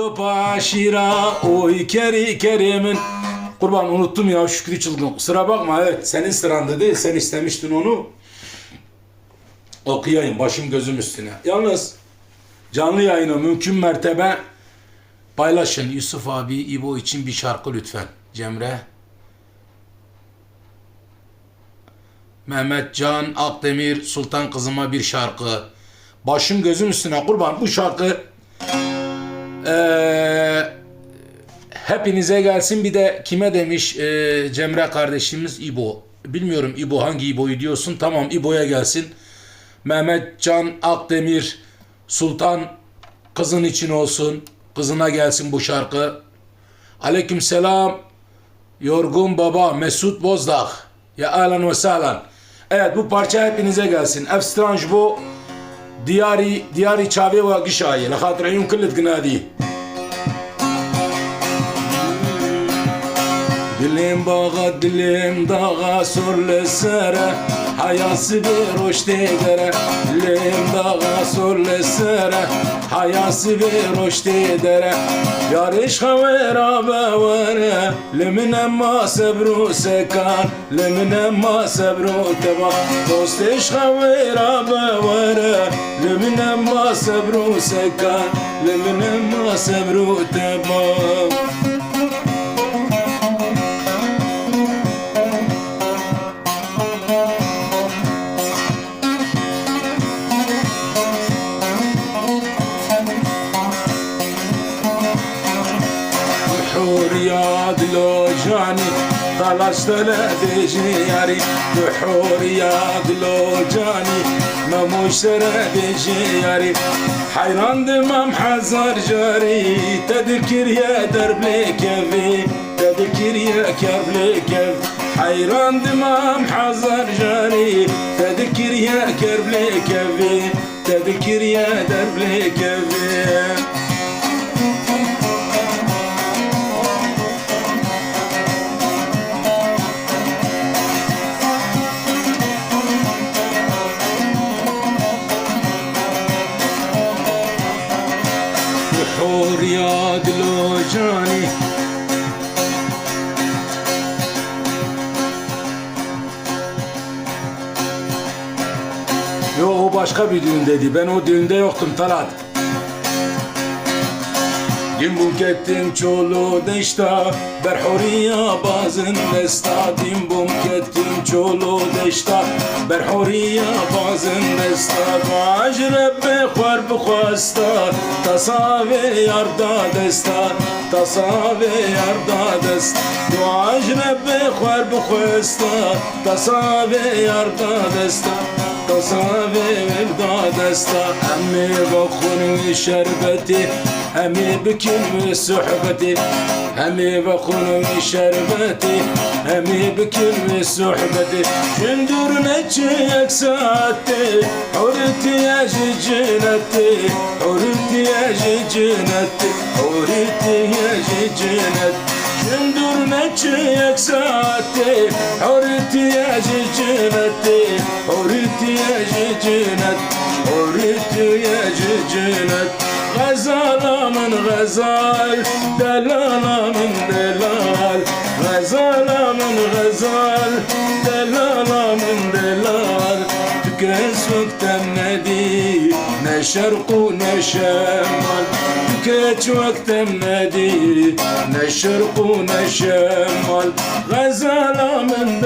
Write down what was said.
topa şira oy keri kerimin Kurban unuttum ya Şükrü Çılgın. Sıra bakma evet senin sıran dedi. Sen istemiştin onu. Okuyayım başım gözüm üstüne. Yalnız canlı yayını mümkün mertebe paylaşın. Yusuf abi İbo için bir şarkı lütfen. Cemre. Mehmet Can Akdemir Sultan kızıma bir şarkı. Başım gözüm üstüne kurban bu şarkı eee, hepinize gelsin bir de kime demiş eee, Cemre kardeşimiz İbo. Bilmiyorum İbo hangi İbo'yu diyorsun. Tamam İbo'ya gelsin. Mehmet Can Akdemir Sultan kızın için olsun. Kızına gelsin bu şarkı. Aleykümselam. Yorgun Baba Mesut Bozdağ. Ya ahlen ve sahlen. Evet bu parça hepinize gelsin. Efstranj bu. Diyari diyari çavi ve gişayı. Lehatır ayun kıllet gnadi. Dilim bağa dilim dağa sorle sere Hayası bir hoş dere Dilim dağa sorle sere Hayası bir hoş dere Yar işha ve rabe vere Limin emma sebru sekan Limin emma sebru teba Dost işha ve rabe vere Limin emma sebru sekan Limin emma sebru teba بحور يا دلو جاني طلعت ديجي ياري بحور يا دلو جاني ما مشترى ديجي ياري حيران دمام حزر جاري تذكر يا دربي كيفي تذكر يا كربلي كيف حيران دمام حزر جاري تذكر يا كربلي كيفي تذكر يا دربلي كيفي بحور يا دلو جاني Yo o başka bir düğündeydi. Ben o düğünde yoktum Talat. Din bu kettin çolu deşta Ber horiya bazın desta Din bu kettin çolu deşta Ber horiya bazın desta Baş Rabbe khwar bkhwasta Tasave yarda desta Tasave yarda desta Duaş Rabbe khwar bkhwasta Tasave yarda desta تصابي وبدا دستا همي بخون شربتي همي بكل صحبتي همي بخون شربتي همي بكل صحبتي شندور نجيك ساتي حورتي يا جنتي حورتي يا جنتي حورتي يا جنتي Gündür ne çiğek saati Horiti ya cicineti cicinet Gazalamın gazal Delalamın delal. Gazalamın gazal Delalamın delal. Tükes vaktem nedi Ne şerku ne şemal. Tükeç vaktem nedi Ne şerku ne şemal. Gazalamın